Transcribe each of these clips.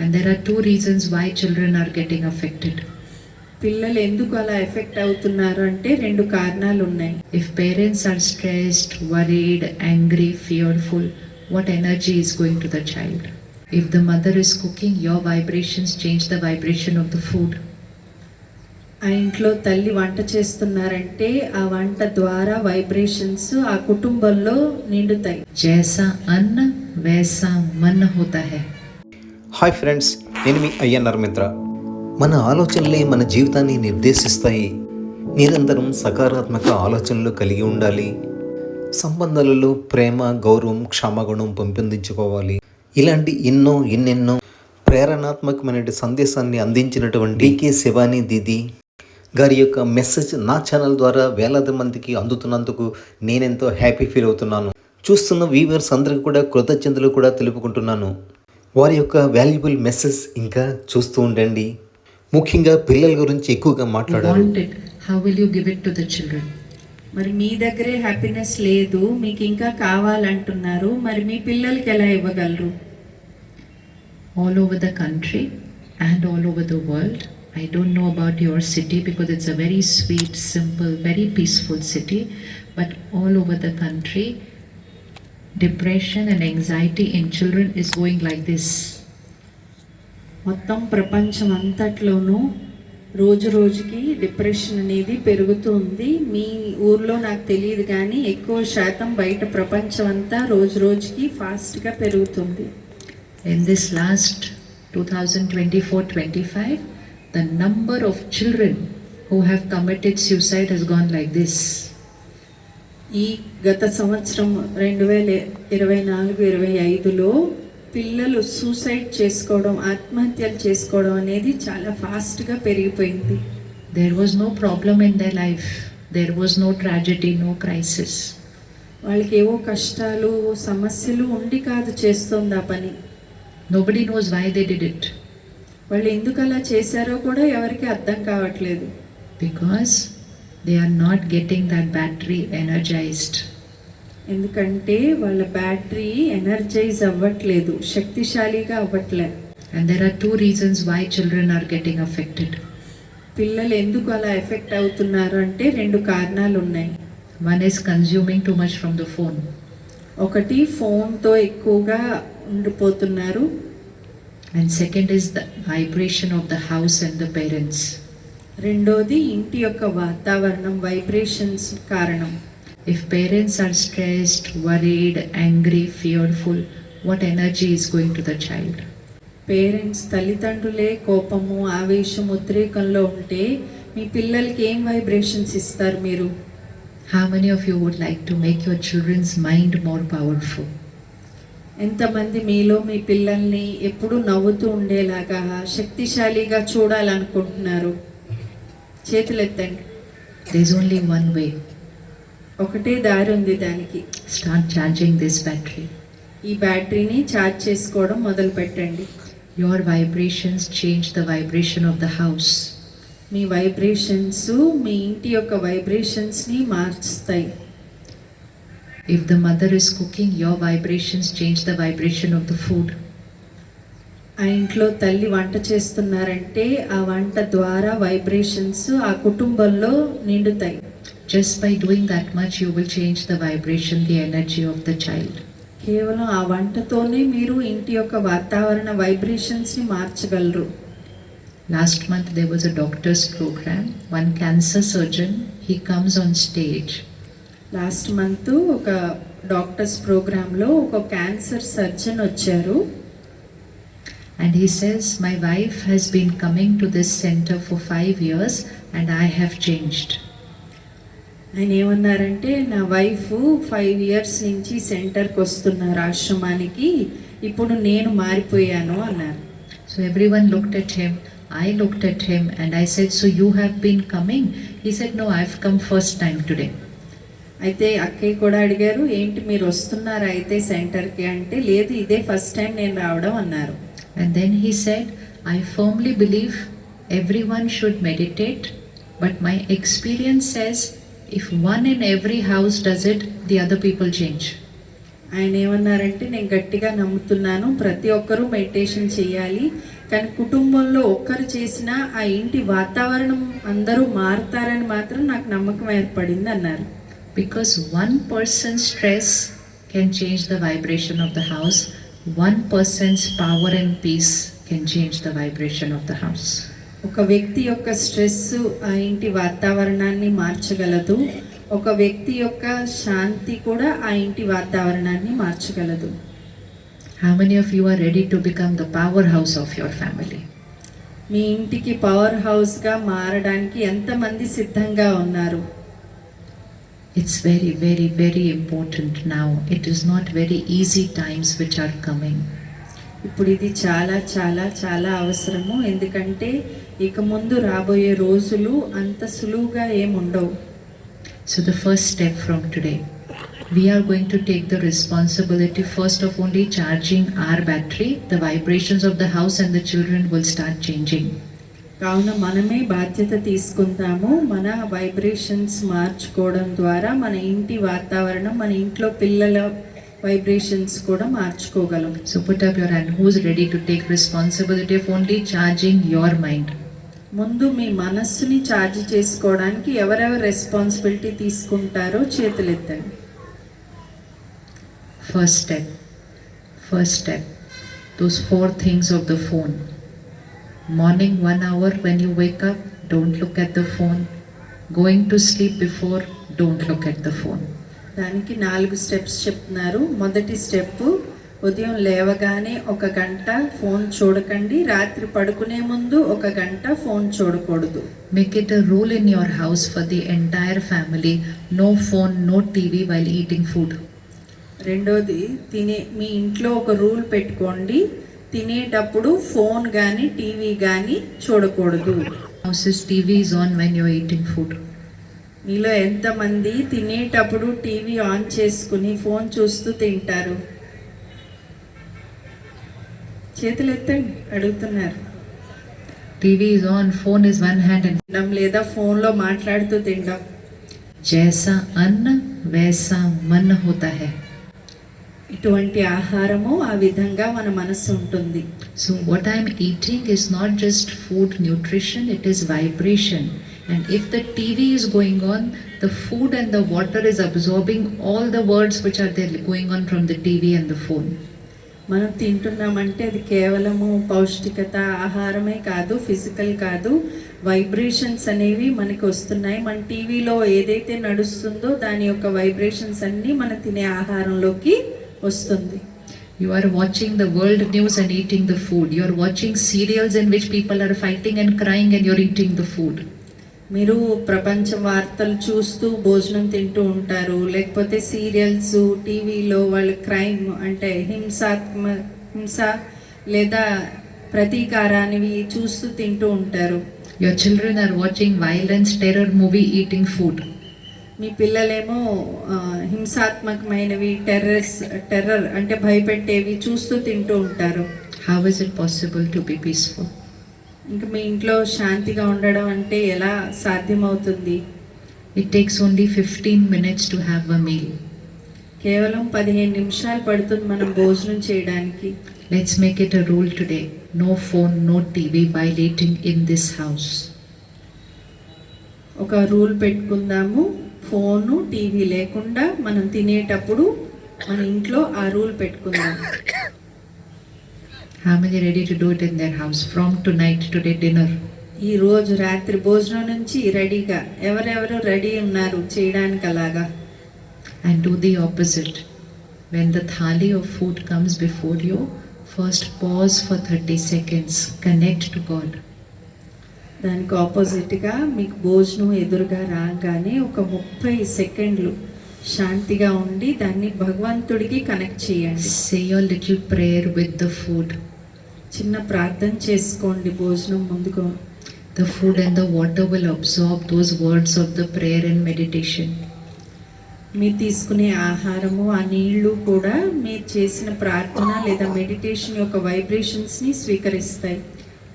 And there are two reasons why children are getting affected పిల్లలు ఎందుకు అలా effect అవుతున్నారు అంటే రెండు కారణాలు ఉన్నాయి. If parents are stressed worried angry fearful what energy is going to the child if the mother is cooking your vibrations change the vibration of the food ఆ ఇంట్లో తల్లి వంట చేస్తున్నారంటే ఆ వంట ద్వారా వైబ్రేషన్స్ ఆ కుటుంబంలో నిండుతాయి. జైసా అన్న వేసా మన్న హోతా హై హాయ్ ఫ్రెండ్స్ నేను మీ అయ్యన్నర్ మిత్ర. మన ఆలోచనలే మన జీవితాన్ని నిర్దేశిస్తాయి. నిరంతరం సకారాత్మక ఆలోచనలు కలిగి ఉండాలి. సంబంధాలలో ప్రేమ గౌరవం క్షమాగుణం పెంపొందించుకోవాలి. ఇలాంటి ఎన్నో ఎన్నెన్నో ప్రేరణాత్మకమైన సందేశాన్ని అందించినటువంటి డికే శివాని దీది గారి యొక్క మెసేజ్ నా ఛానల్ ద్వారా వేలాది మందికి అందుతున్నందుకు నేనెంతో హ్యాపీ ఫీల్ అవుతున్నాను. చూస్తున్న వీవర్స్ అందరికీ కూడా కృతజ్ఞతలు కూడా తెలుపుకుంటున్నాను. వారి యొక్క వాల్యుబుల్ మెసేజ్ ఇంకా చూస్తూ ఉండండి ముఖ్యంగా పిల్లల గురించి ఎక్కువగా how will you give it to the children? మరి మీ దగ్గరే హ్యాపీనెస్ లేదు మీకు ఇంకా కావాలంటున్నారు మరి మీ పిల్లలకి ఎలా ఇవ్వగలరు all over the country and all over the world. I don't know about your city because it's a very sweet, simple, very peaceful city, but all over the country, depression and anxiety in children is going like this మొత్తం ప్రపంచం అంతట్లోనూ రోజు రోజుకి depression అనేది పెరుగుతుంది. మీ ఊర్లో నాకు తెలియదు కానీ ఎక్కువ శాతం బయట ప్రపంచం అంతా రోజు రోజుకి ఫాస్ట్గా పెరుగుతుంది. In this last two thousand twenty four twenty five the number of children who have committed suicide has gone like this ఈ గత సంవత్సరం రెండు వేల ఇరవై నాలుగు ఇరవై ఐదులో పిల్లలు సూసైడ్ చేసుకోవడం ఆత్మహత్యలు చేసుకోవడం అనేది చాలా ఫాస్ట్గా పెరిగిపోయింది. There was no problem in their life, there was no tragedy, no crisis. వాళ్ళకి ఏవో కష్టాలు సమస్యలు ఉండి కాదు చేస్తుంది ఆ పని. Nobody knows why they did it. వాళ్ళు ఎందుకు అలా చేశారో కూడా ఎవరికి అర్థం కావట్లేదు. Because they are not getting that battery energized ఎందుకంటే వాళ్ళ బ్యాటరీ ఎనర్జైజ్ అవ్వట్లేదు శక్తిశాలిగా అవ్వట్లేదు and there are two reasons why children are getting affected పిల్లలు ఎందుకు అలా ఎఫెక్ట్ అవుతున్నారు అంటే రెండు కారణాలు ఉన్నాయి. One is consuming too much from the phone ఒకటి ఫోన్తో ఎక్కువగా ఉండిపోతున్నారు. And second is the vibration of the house and the parents రెండోది ఇంటి యొక్క వాతావరణం వైబ్రేషన్స్ కారణం. If parents are stressed worried angry fearful what energy is going to the child parents తల్లిదండ్రులే కోపము ఆవేశం ఉద్రేకంలో ఉంటే మీ పిల్లలకి ఏం వైబ్రేషన్స్ ఇస్తారు మీరు? How many of you would like to make your children's mind more powerful ఎంతమంది మీలో మీ పిల్లల్ని ఎప్పుడూ నవ్వుతూ ఉండేలాగా శక్తిశాలిగా చూడాలనుకుంటున్నారు? చేతులు ఎత్తండి దిస్ ఓన్లీ వన్ వే ఒకటే దారి ఉంది దానికి. స్టార్ట్ ఛార్జింగ్ దిస్ బ్యాటరీ ఈ బ్యాటరీని ఛార్జ్ చేసుకోవడం మొదలు పెట్టండి. Your vibrations change the vibration of the house me vibrations మీ ఇంటి యొక్క వైబ్రేషన్స్ని మార్చుతాయి. If the mother is cooking your vibrations change the vibration of the food ఆ ఇంట్లో తల్లి వంట చేస్తున్నారంటే ఆ వంట ద్వారా వైబ్రేషన్స్ ఆ కుటుంబంలో నిండుతాయి Just by doing that much, you will change the vibration, the energy of the child. కేవలం ఆ వంటతోనే మీరు ఇంటి యొక్క వాతావరణ వైబ్రేషన్స్ని మార్చగలరు Last month, there was a doctor's program. One cancer surgeon, he comes on stage last month ఒక డాక్టర్స్ ప్రోగ్రాంలో ఒక క్యాన్సర్ సర్జన్ వచ్చారు and he says, My wife has been coming to this center for five years and I have changed. ఆయన ఏమన్నారంటే నా wife five years నుంచి సెంటర్కి వస్తున్నారు ఆశ్రమానికి ఇప్పుడు నేను మారిపోయాను అన్నారు So everyone looked at him. I looked at him and I said, So you have been coming? He said, No, I've come first time today. అయితే అక్కయ్య కూడా అడిగారు ఏంటి మీరు వస్తున్నారా అయితే సెంటర్కి అంటే లేదు ఇదే ఫస్ట్ టైం నేను రావడం అన్నారు And then he said, I firmly believe everyone should meditate, but my experience says if one in every house does it, the other people change. ఆయన ఏమన్నారంటే నేను గట్టిగా నమ్ముతున్నాను ప్రతి ఒక్కరూ మెడిటేషన్ చేయాలి కానీ కుటుంబంలో ఒక్కరు చేసినా ఆ ఇంటి వాతావరణం అందరూ మారుతారని మాత్రం నాకు నమ్మకం ఏర్పడింది అన్నారు Because one person's stress can change the vibration of the house, one person's power and peace can change the vibration of the house. ఒక వ్యక్తి యొక్క స్ట్రెస్ ఆ ఇంటి వాతావరణాన్ని మార్చగలదు. ఒక వ్యక్తి యొక్క శాంతి కూడా ఆ ఇంటి వాతావరణాన్ని మార్చగలదు. How many of you are ready to become the power house of your family మీ ఇంటికి పవర్ హౌస్గా మారడానికి ఎంతమంది సిద్ధంగా ఉన్నారు? It's very, very, very important now. It is not very easy times which are coming. ఇప్పుడు ఇది చాలా చాలా చాలా అవసరము ఎందుకంటే ఇక ముందు రాబోయే రోజులు అంత సులువుగా ఏముండవు So, the first step from today, we are going to take the responsibility first of only charging our battery. The vibrations of the house and the children will start changing. కావున మనమే బాధ్యత తీసుకుంటాము. మన వైబ్రేషన్స్ మార్చుకోవడం ద్వారా మన ఇంటి వాతావరణం మన ఇంట్లో పిల్లల వైబ్రేషన్స్ కూడా మార్చుకోగలం. Support up who's ready to take responsibility only charging your mind ముందు మీ మనస్సుని ఛార్జ్ చేసుకోవడానికి ఎవరెవరు రెస్పాన్సిబిలిటీ తీసుకుంటారో చేతులెత్తండి. First step first step those four things of the phone Morning, one hour when you wake up, don't look at the phone. Going to sleep before, don't look at the phone. దానికి నాలుగు steps చెప్తున్నారు మొదటి step ఉదయం లేవగానే ఒక గంట phone చూడకండి రాత్రి పడుకునే ముందు ఒక గంట ఫోన్ చూడకూడదు Make it a rule in your house for the entire family no phone, no TV while eating food. రెండోది తినే మీ ఇంట్లో ఒక రూల్ పెట్టుకోండి తినేటప్పుడు ఫోన్ కానీ టీవీ కానీ చూడకూడదు. Houses TV on when you're eating food మీలో ఎంతమంది తినేటప్పుడు టీవీ ఆన్ చేసుకుని ఫోన్ చూస్తూ తింటారు? చేతులు ఎత్తండి అడుగుతున్నారు. TV is on phone is one hand and తినడం లేదా ఫోన్లో మాట్లాడుతూ తినడం. జైసా అన్న వేసా మన్ హోతా హై ఇటువంటి ఆహారము ఆ విధంగా మన మనసు ఉంటుంది. So what I'm eating is not just food nutrition it is vibration and if the TV is going on the food and the water is absorbing all the words which are there going on from the TV and the phone మనం తింటున్నామంటే అది కేవలము పౌష్టికత ఆహారమే కాదు physical కాదు. Vibrations అనేవి మనకు వస్తున్నాయి. మన టీవీలో ఏదైతే నడుస్తుందో దాని యొక్క వైబ్రేషన్స్ అన్నీ మనం తినే ఆహారంలోకి వస్తుంది. You are watching the world news and eating the food you are watching serials in which people are fighting and crying and you're eating the food మీరు ప్రపంచ వార్తలు చూస్తూ భోజనం తింటూ ఉంటారు. లేకపోతే సీరియల్స్ టీవీలో వాళ్ళు క్రైమ్ అంటే హింసాత్మ హింస లేదా ప్రతీకారానివి చూస్తూ తింటూ ఉంటారు. Your children are watching violence terror movie eating food మీ పిల్లలేమో హింసాత్మకమైనవి టెర్రస్ టెర్రర్ అంటే భయపెట్టేవి చూస్తూ తింటూ ఉంటారు. How is it possible to be peaceful ఇంకా మీ ఇంట్లో శాంతిగా ఉండడం అంటే ఎలా సాధ్యమవుతుంది? It takes only fifteen minutes to have a meal కేవలం పదిహేను నిమిషాలు పడుతుంది మనం భోజనం చేయడానికి. Let's make it a rule today no phone no TV violating in this house ఒక రూల్ పెట్టుకుందాము. ఫోను టీవీ లేకుండా మనం తినేటప్పుడు మన ఇంట్లో ఆ రూల్ పెట్టుకుందాం How many ready to do it in their house from tonight today dinner? ఈ రోజు రాత్రి భోజనం నుంచి రెడీగా ఎవరెవరు రెడీ ఉన్నారు చేయడానికి అలాగా And do the opposite. When the thali of food comes before you, first pause for 30 seconds. Connect to God. దానికి ఆపోజిట్గా మీకు భోజనం ఎదురుగా రాగానే ఒక ముప్పై సెకండ్లు శాంతిగా ఉండి దాన్ని భగవంతుడికి కనెక్ట్ చేయండి your little prayer with the food. చిన్న ప్రార్థన చేసుకోండి భోజనం ముందుకు The food and the water will absorb those words of the prayer and meditation. మీరు తీసుకునే ఆహారము ఆ నీళ్ళు కూడా మీరు చేసిన ప్రార్థన లేదా మెడిటేషన్ యొక్క వైబ్రేషన్స్ని స్వీకరిస్తాయి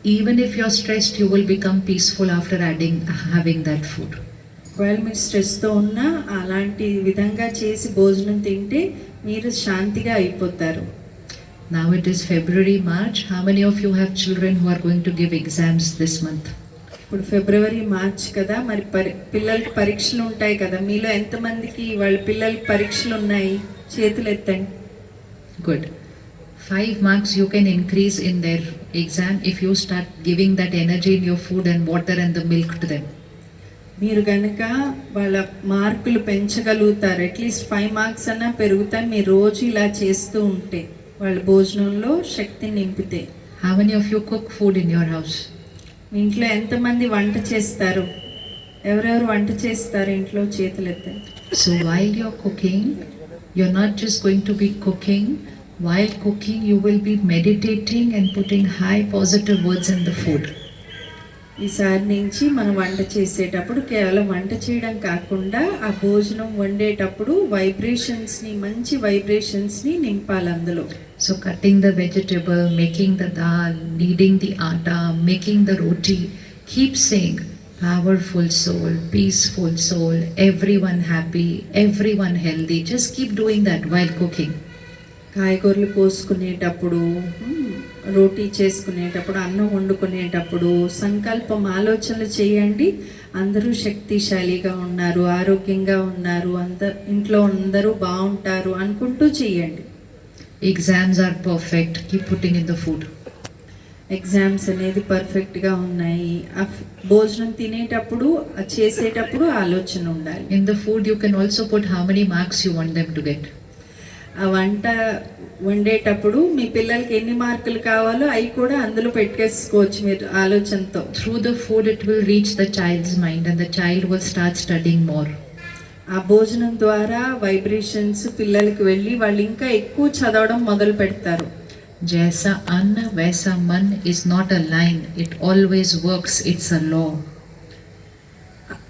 Even if you're stressed, you will become peaceful after adding having that food. ఒకవేళ మీరు స్ట్రెస్తో ఉన్నా అలాంటి విధంగా చేసి భోజనం తింటే మీరు శాంతిగా అయిపోతారు Now it is February, March. How many of you have children who are going to give exams this month? ఇప్పుడు ఫిబ్రవరి మార్చ్ కదా మరి పరి పిల్లలకి పరీక్షలు ఉంటాయి కదా మీలో ఎంతమందికి వాళ్ళ పిల్లలకి పరీక్షలు ఉన్నాయి చేతులు ఎత్తండి Good. Five marks you can increase in their exam if you start giving that energy in your food and water and the milk to them మీరు కనుక వాళ్ళ మార్కులు పెంచగలుగుతారు. అట్లీస్ట్ ఫైవ్ మార్క్స్ అన్నా పెరుగుతాయి మీరు రోజు ఇలా చేస్తూ ఉంటే వాళ్ళ భోజనంలో శక్తిని నింపితే. How many you you cook food in your house ఇంట్లో ఎంతమంది వంట చేస్తారు? ఎవరెవరు వంట చేస్తారు ఇంట్లో చేతులు ఎత్తే so while your cooking you not just going to be cooking While cooking, you will be meditating and putting high positive words in the food. ఈసారి నుంచి మనం వంట చేసేటప్పుడు కేవలం వంట చేయడం కాకుండా ఆ భోజనం వండేటప్పుడు వైబ్రేషన్స్ని మంచి వైబ్రేషన్స్ని నింపాలి అందులో So cutting the vegetable, making the dal, kneading the atta, making the roti, keep saying powerful soul, peaceful soul, everyone happy, everyone healthy. Just keep doing that while cooking. కాయగూరలు కోసుకునేటప్పుడు రోటీ చేసుకునేటప్పుడు అన్నం వండుకునేటప్పుడు సంకల్పం ఆలోచనలు చేయండి అందరూ శక్తిశాలిగా ఉన్నారు ఆరోగ్యంగా ఉన్నారు అంద ఇంట్లో అందరూ బాగుంటారు అనుకుంటూ చేయండి Exams are perfect. Keep putting in the food. Exams అనేది పర్ఫెక్ట్గా ఉన్నాయి భోజనం తినేటప్పుడు చేసేటప్పుడు ఆలోచన ఉండాలి In the food, you can also put how many marks you want them to get. ఆ వంట వండేటప్పుడు మీ పిల్లలకి ఎన్ని మార్కులు కావాలో అవి కూడా అందులో పెట్టేసుకోవచ్చు మీరు ఆలోచనతో. Through the food it will reach the child's mind and the child will start studying more ఆ భోజనం ద్వారా వైబ్రేషన్స్ పిల్లలకి వెళ్ళి వాళ్ళు ఇంకా ఎక్కువ చదవడం మొదలు పెడతారు. జైసా అన్న వేస Mann is not a line it always works it's a law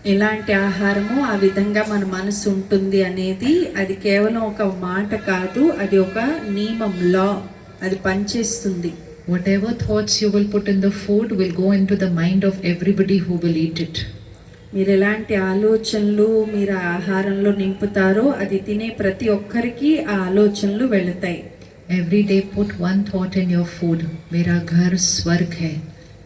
ఎలాంటి ఆహారమో ఆ విధంగా మన మనసు ఉంటుంది అనేది అది కేవలం ఒక మాట కాదు అది ఒక నియమం లా. అది పనిచేస్తుంది. Whatever thoughts you will put in the food will go into the mind of everybody who will eat it మీరు ఎలాంటి ఆలోచనలు మీరు ఆహారంలో నింపుతారో అది తినే ప్రతి ఒక్కరికి ఆ ఆలోచనలు వెళతాయి. Every day put one thought in your food మీరా ఘర్ స్వర్గ్ హే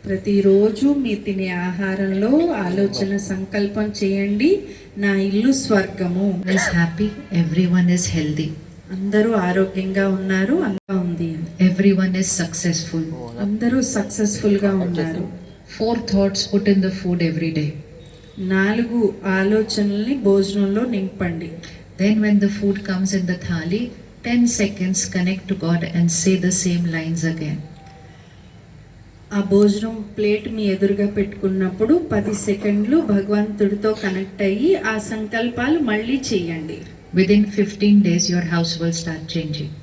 ప్రతిరోజు మీ తినే ఆహారంలో ఆలోచన సంకల్పం చేయండి. నా ఇల్లు స్వర్గము. Is happy everyone is healthy అందరూ ఆరోగ్యంగా ఉన్నారు. అలా ఉంది. ఎవ్రీ వన్ ఇస్ సక్సెస్ఫుల్ అందరూ సక్సెస్ఫుల్గా ఉన్నారు. Four thoughts put in the food every day నాలుగు ఆలోచనల్ని భోజనంలో నింపండి. Then when the food comes in the thali ten seconds connect to God and say the same lines again ఆ భోజనం plate మీ ఎదురుగా పెట్టుకున్నప్పుడు పది సెకండ్లు భగవంతుడితో కనెక్ట్ అయ్యి ఆ సంకల్పాలు మళ్ళీ చేయండి. Within fifteen days your house will start changing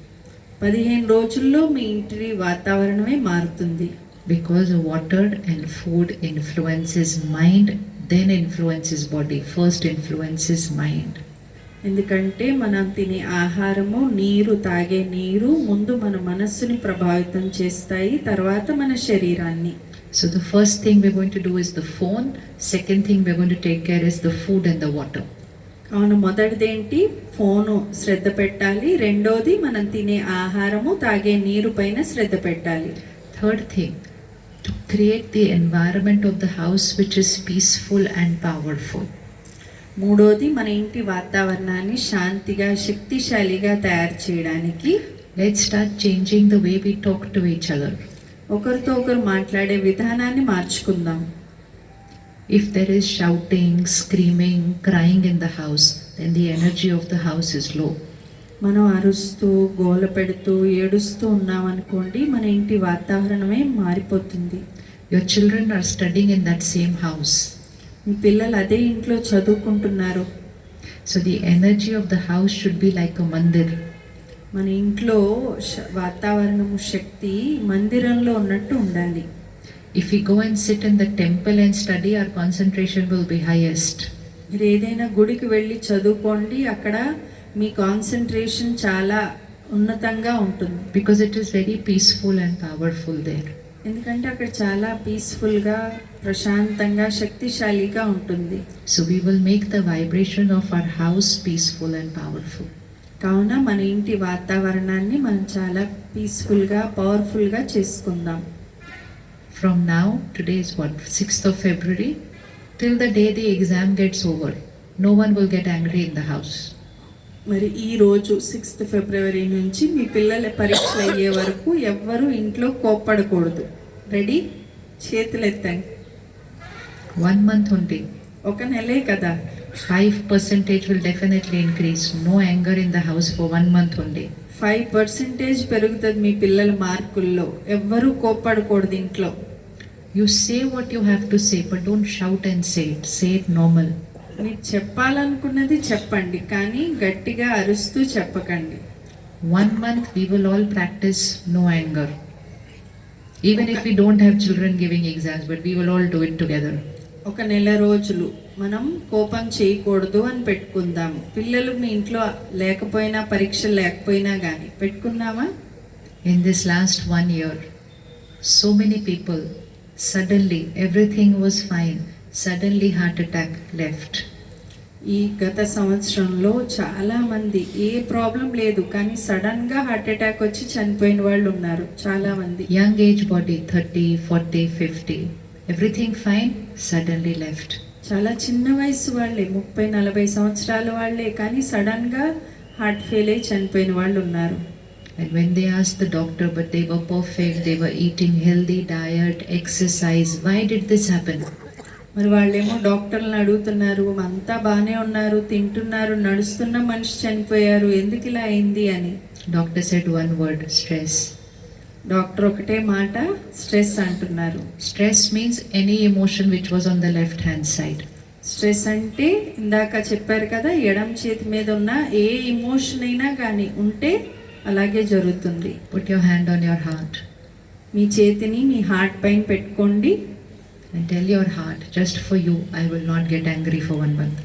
పదిహేను రోజుల్లో మీ ఇంటి వాతావరణమే మారుతుంది. Because water and food influences mind then influences body first influences mind ఎందుకంటే మనం తినే ఆహారము నీరు తాగే నీరు ముందు మన మనస్సుని ప్రభావితం చేస్తాయి తర్వాత మన శరీరాన్ని. So the first thing we going to do is the phone second thing we going to take care is the food and the water అవును మొదటిది ఏంటి ఫోను శ్రద్ధ పెట్టాలి. రెండోది మనం తినే ఆహారము తాగే నీరు పైన శ్రద్ధ పెట్టాలి. Third thing to create the environment of the house which is peaceful and powerful మూడోది మన ఇంటి వాతావరణాన్ని శాంతిగా శక్తిశాలిగా తయారు చేయడానికి let start changing the way we talk to each other ఒకరితో ఒకరు మాట్లాడే విధానాన్ని మార్చుకుందాం. If there is shouting screaming crying in the house then the energy of the house is low మనం అరుస్తూ గోల పెడుతూ ఏడుస్తూ ఉన్నామనుకోండి మన ఇంటి వాతావరణమే మారిపోతుంది. Your children are studying in that same house మీ పిల్లలు అదే ఇంట్లో చదువుకుంటున్నారు. So the energy of the house should be like mandir మన ఇంట్లో వాతావరణము శక్తి మందిరంలో ఉన్నట్టు ఉండాలి. If you go and sit in the temple and study our concentration will be highest మీరు ఏదైనా గుడికి వెళ్ళి చదువుకోండి అక్కడ మీ కాన్సన్ట్రేషన్ చాలా ఉన్నతంగా ఉంటుంది. Because it is very peaceful and powerful there ఎందుకంటే అక్కడ చాలా పీస్ఫుల్గా ప్రశాంతంగా శక్తిశాలిగా ఉంటుంది. So we will make the vibration of our house peaceful and powerful కావున మన ఇంటి వాతావరణాన్ని మనం చాలా పీస్ఫుల్గా పవర్ఫుల్గా చేసుకుందాం. From now today is what sixth of February till the day the exam gets over no one will get angry in the house మరి ఈ రోజు సిక్స్త్ ఫిబ్రవరి నుంచి మీ పిల్లల పరీక్ష అయ్యే వరకు ఎవ్వరూ ఇంట్లో కోప్పడకూడదు. రెడీ చేతులు ఎత్తండి వన్ మంత్ ఉంది ఒక నెలే కదా. Five percentage will definitely increase no anger in the house for one month ఉండే ఫైవ్ పర్సెంటేజ్ పెరుగుతుంది మీ పిల్లల మార్కుల్లో. ఎవ్వరూ కోప్పడకూడదు ఇంట్లో. You say what you have to say but don't shout and set it normal మీరు చెప్పాలనుకున్నది చెప్పండి కానీ గట్టిగా అరుస్తూ చెప్పకండి. One month we will all practice no anger even if we don't have children giving exams but we will all do it together ఒక నెల రోజులు మనం కోపం చేయకూడదు అని పెట్టుకుందాము పిల్లలు మీ ఇంట్లో లేకపోయినా పరీక్ష లేకపోయినా కానీ పెట్టుకున్నామా in this last one year so many people suddenly everything was fine suddenly heart attack left ఈ గత సంవత్సరంలో చాలామంది ఏ ప్రాబ్లం లేదు కానీ సడన్గా హార్ట్ అటాక్ వచ్చి చనిపోయిన వాళ్ళు ఉన్నారు చాలామంది. Young age body thirty forty fifty everything fine suddenly left చాలా చిన్న వయసు వాళ్ళే ముప్పై నలభై సంవత్సరాల వాళ్ళే కానీ సడన్గా హార్ట్ ఫెయిల్ అయ్యి చనిపోయిన వాళ్ళు ఉన్నారు. And when they as the doctor but they were perfect they were eating healthy diet exercise why did this happen మరి వాళ్ళేమో డాక్టర్లను అడుగుతున్నారు అంతా బాగానే ఉన్నారు తింటున్నారు నడుస్తున్న మనిషి చనిపోయారు ఎందుకు ఇలా అయింది? అని. Doctor said one word stress. Doctor ఒకటే మాట స్ట్రెస్ అంటున్నారు. Stress means any emotion which was on the left hand side. Stress అంటే ఇందాక చెప్పారు కదా ఎడం చేతి మీద ఉన్న ఏ ఇమోషన్ అయినా కానీ ఉంటే అలాగే జరుగుతుంది. Put your hand on your heart. మీ చేతిని మీ హార్ట్ పైన పెట్టుకోండి. and tell your heart, just for you, I will not get angry for one month.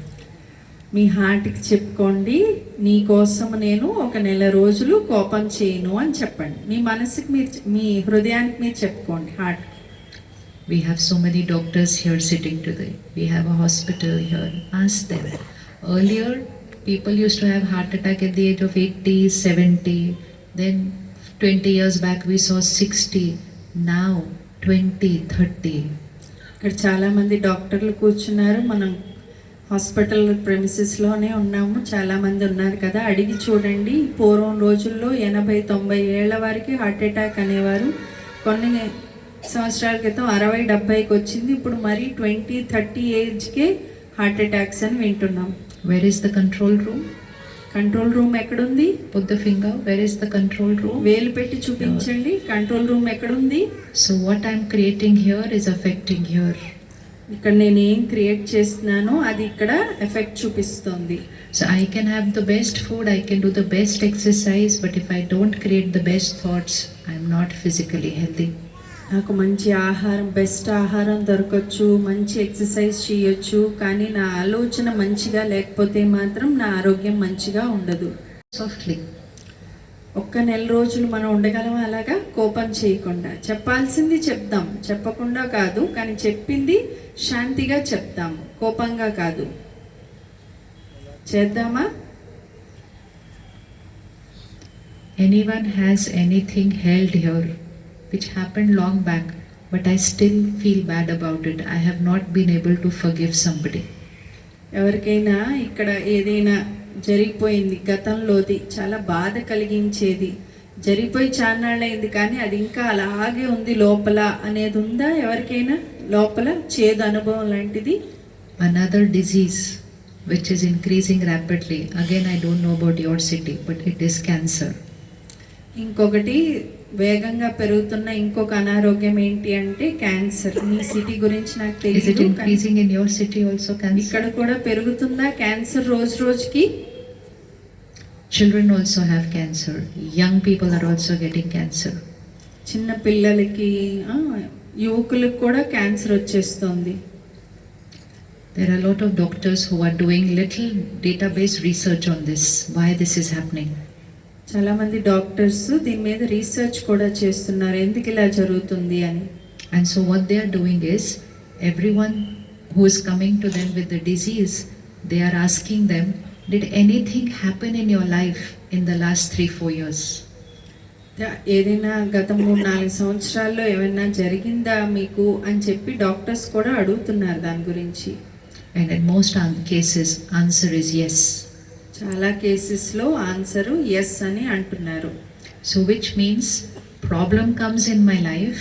మీ హార్ట్కి చెప్పుకోండి నీ కోసం నేను ఒక నెల రోజులు కోపం చేయను అని చెప్పండి మీ మనసుకి మీరు మీ హృదయానికి మీరు చెప్పుకోండి heart We have so many doctors here sitting today. We have a hospital here. Ask them. Earlier, people used to have heart attack at the age of 80, 70. Then 20 years back, we saw 60. Now 20, 30. ఇక్కడ చాలామంది డాక్టర్లు కూర్చున్నారు. మనం hospital ప్రెమిసెస్లోనే ఉన్నాము. చాలామంది ఉన్నారు కదా. అడిగి చూడండి. పూర్వం రోజుల్లో ఎనభై తొంభై ఏళ్ళ వారికి హార్ట్ అటాక్ అనేవారు. కొన్ని సంవత్సరాల క్రితం అరవై డెబ్బైకి వచ్చింది. ఇప్పుడు మరి ట్వంటీ థర్టీ ఏజ్కే హార్ట్ అటాక్స్ అని వింటున్నాం. Where is the control room control room ఎక్కడ ఉంది పొద్దు finger where is the control room వేలు పెట్టి చూపించండి. కంట్రోల్ రూమ్ ఎక్కడ ఉంది so what I'm creating here is affecting here ఇక్కడ నేను ఏం క్రియేట్ చేస్తున్నానో అది ఇక్కడ ఎఫెక్ట్ చూపిస్తుంది. So I can have the best food I can do the best exercise but if I don't create the best thoughts I'm not physically healthy నాకు మంచి ఆహారం బెస్ట్ ఆహారం దొరకచ్చు మంచి ఎక్సర్సైజ్ చేయొచ్చు కానీ నా ఆలోచన మంచిగా లేకపోతే మాత్రం నా ఆరోగ్యం మంచిగా ఉండదు. Softly. ఒక్క నెల రోజులు మనం ఉండగలం అలాగా? కోపం చేయకుండా. చెప్పాల్సింది చెప్దాం. చెప్పకుండా కాదు కానీ చెప్పింది శాంతిగా చెప్తాము కోపంగా కాదు. చేద్దామా? Anyone has anything held here? Which happened long back, but I still feel bad about it. I have not been able to forgive somebody. ఎవరికైనా ఇక్కడ ఏదైనా జరిగిపోయింది గతంలోది చాలా బాధ కలిగించేది జరిగిపోయి చాన్నాళ్ళైంది కానీ అది ఇంకా అలాగే ఉంది లోపల అనేది ఉందా ఎవరికైనా లోపల చేదు అనుభవం లాంటిది Another disease which is increasing rapidly. Again, I don't know about your city, but it is cancer. ఇంకొకటి వేగంగా పెరుగుతున్న ఇంకొక అనారోగ్యం ఏంటి అంటే క్యాన్సర్. మీ సిటీ గురించి నాకు తెలుసు ఆల్సో క్యాన్సర్ ఇక్కడ కూడా పెరుగుతుందా క్యాన్సర్ రోజు రోజుకి children also have cancer young people are also getting cancer చిన్న పిల్లలకి యువకులకు కూడా క్యాన్సర్ వచ్చేస్తుంది. There are lot of doctors who are doing little database research on this why this is happening చాలా మంది డాక్టర్స్ దీని మీద రీసెర్చ్ కూడా చేస్తున్నారు. ఎందుకు ఇలా జరుగుతుంది అని? And so what they are doing is everyone who is coming to them with the disease they are asking them did anything happen in your life in the last three four years ఏదైనా గత మూడు నాలుగు సంవత్సరాల్లో ఏమైనా జరిగిందా మీకు అని చెప్పి డాక్టర్స్ కూడా అడుగుతున్నారు దాని గురించి. And and most cases answer is yes చాలా కేసెస్లో ఆన్సర్ ఎస్ అని అంటున్నారు. So which means problem comes in my life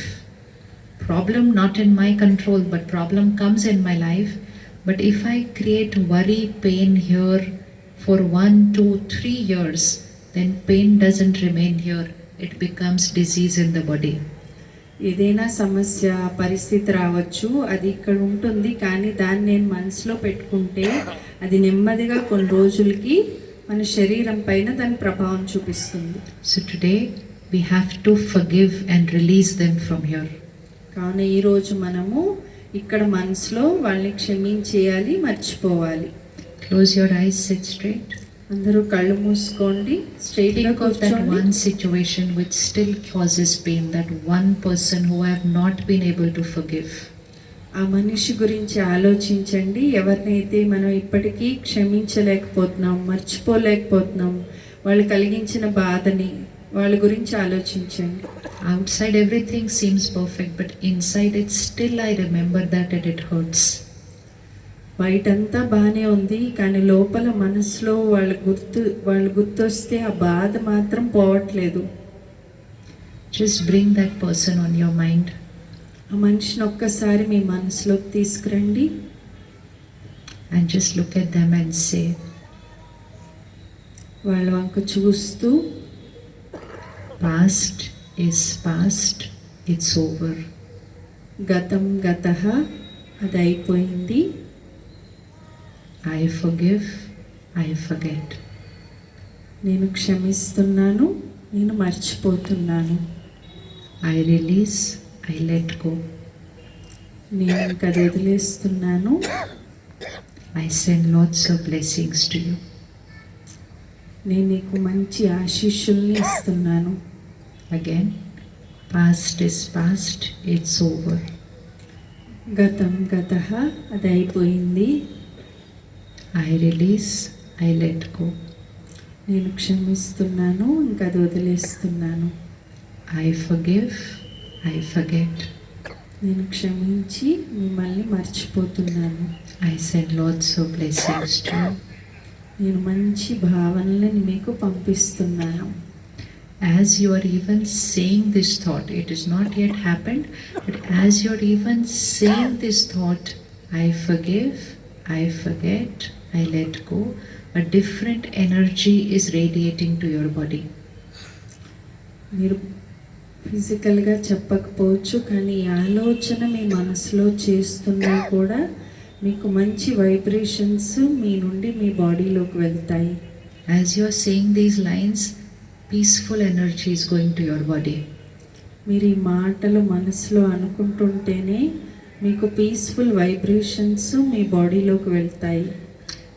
problem not in my control but problem comes in my life but if I create worry pain here for one two three years then pain doesn't remain here it becomes disease in the body ఏదైనా సమస్య పరిస్థితి రావచ్చు అది ఇక్కడ ఉంటుంది కానీ దాన్ని నేను మనసులో పెట్టుకుంటే అది నెమ్మదిగా కొన్ని రోజులకి మన శరీరం పైన దాని ప్రభావం చూపిస్తుంది. So today we have to forgive and release them from your కావున ఈరోజు మనము ఇక్కడ మనసులో వాళ్ళని క్షమించేయాలి మర్చిపోవాలి. Close your eyes sit straight అందరూ కళ్ళు మూసుకోండి straight one situation which still causes pain that one person who have not been able to forgive ఆ మనిషి గురించి ఆలోచించండి. ఎవరినైతే మనం ఇప్పటికీ క్షమించలేకపోతున్నాం మర్చిపోలేకపోతున్నాం వాళ్ళు కలిగించిన బాధని వాళ్ళ గురించి ఆలోచించండి. Outside everything seems perfect, but inside it still I remember that and it hurts. బయటంతా బాగానే ఉంది కానీ లోపల మనసులో వాళ్ళ గుర్తు వాళ్ళు గుర్తొస్తే ఆ బాధ మాత్రం పోవట్లేదు. Just bring that person on your mind. ఆ మనిషిని ఒక్కసారి మీ మనసులోకి తీసుకురండి. And just look at them and say వాళ్ళ వంక చూస్తూ past is past it's over గతం గత అది అయిపోయింది. I forgive I forget నేను క్షమిస్తున్నాను నేను మర్చిపోతున్నాను. ఐ రిలీజ్ ఐ లెట్ నేను ఇంకా వదిలేస్తున్నాను. I send lots of blessings to you. నేను నీకు మంచి ఆశీస్సుల్ని ఇస్తున్నాను. Again past is past it's over గతం గత అది అయిపోయింది. I release I let go నేను క్షమిస్తున్నాను ఇంకా అది వదిలేస్తున్నాను. I for give I forget. నేను క్షమించి మిమ్మల్ని మర్చిపోతున్నాను I send lots of blessings to you. నేను మంచి భావనలను మీకు పంపిస్తున్నాను As you are even saying this thought, it is not yet happened, but as you are even saying this thought, I forgive, I forget, I let go, a different energy is radiating to your body. ఫిజికల్గా చెప్పకపోవచ్చు కానీ ఈ ఆలోచన మీ మనసులో చేస్తున్నా కూడా మీకు మంచి vibrations మీ నుండి మీ బాడీలోకి వెళ్తాయి. As you are saying these lines peaceful energy is going to your body మీరు ఈ మాటలు మనసులో అనుకుంటుంటేనే మీకు పీస్ఫుల్ వైబ్రేషన్స్ మీ బాడీలోకి వెళ్తాయి.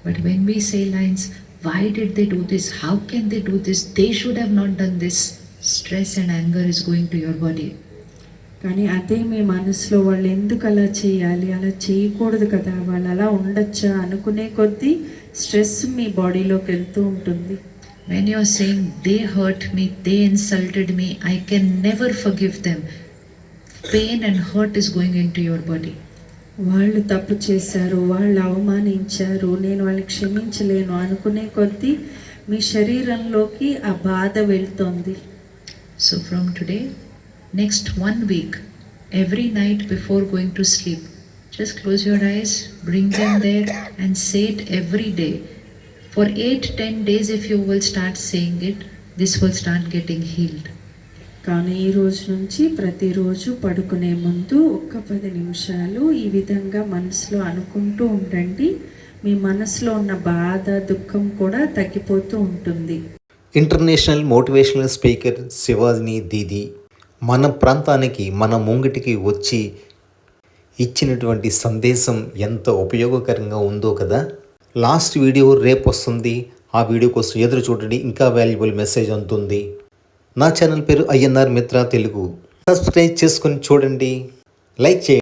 But when we say lines why did they do this how can they do this they should have not done this stress and anger is going to your body కానీ అదే మీ మనసులో వాళ్ళు ఎందుకు అలా చేయాలి? అలా చేయకూడదు కదా. వాళ్ళు అలా ఉండొచ్చా అనుకునే కొద్దీ స్ట్రెస్ మీ బాడీలోకి వెళ్తూ ఉంటుంది. When you're saying they hurt me they insulted me I can never forgive them pain and hurt is going into your body వాళ్ళు తప్పు చేశారు వాళ్ళు అవమానించారు నేను వాళ్ళని క్షమించలేను అనుకునే కొద్దీ మీ శరీరంలోకి ఆ బాధ వెళ్తోంది. So, from today, next one week, every night before going to sleep, just close your eyes, bring them there, and say it every day. For 8 10 days, if you will start saying it, this will start getting healed. కానీ ఈ రోజు నుంచి ప్రతిరోజు పడుకునే ముందు ఒక్క పది నిమిషాలు ఈ విధంగా మనసులో అనుకుంటూ ఉండండి మీ మనసులో ఉన్న బాధ దుఃఖం కూడా తగ్గిపోతూ ఉంటుంది ఇంటర్నేషనల్ మోటివేషనల్ స్పీకర్ శివాజీని దీది మన ప్రాంతానికి మన ముంగిటికి వచ్చి ఇచ్చినటువంటి సందేశం ఎంత ఉపయోగకరంగా ఉందో కదా? లాస్ట్ వీడియో రేపు వస్తుంది. ఆ వీడియో కోసం ఎదురు చూడండి. ఇంకా వాల్యుబుల్ మెసేజ్ అందుతుంది నా ఛానల్ పేరు ఐఎన్ఆర్ మిత్ర తెలుగు. సబ్స్క్రైబ్ చేసుకొని చూడండి. లైక్ చేయండి.